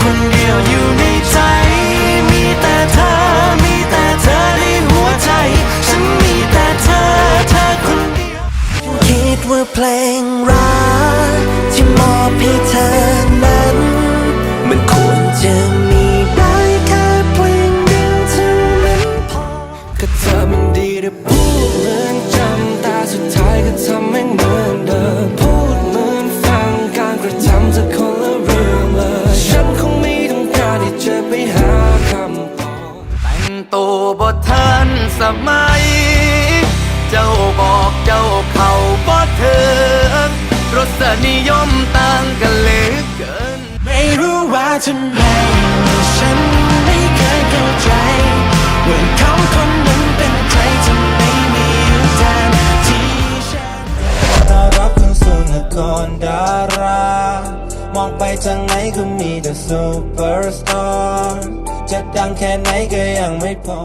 คนเดียวอยู่ในใจ มีแต่เธอ มีแต่เธอในหัวใจ ฉันมีแต่เธอ เธอคนเดียว คิดว่าเพลง โตบ่ทันสมัย เจ้าบอกเจ้าเขาบ่เถิงรสนิยมต่างกันเหลือเกิน ไม่รู้ว่าทำไม ทางไหนก็มีแต่ซูเปอร์สตาร์จะดังแค่ไหนก็ยังไม่พอ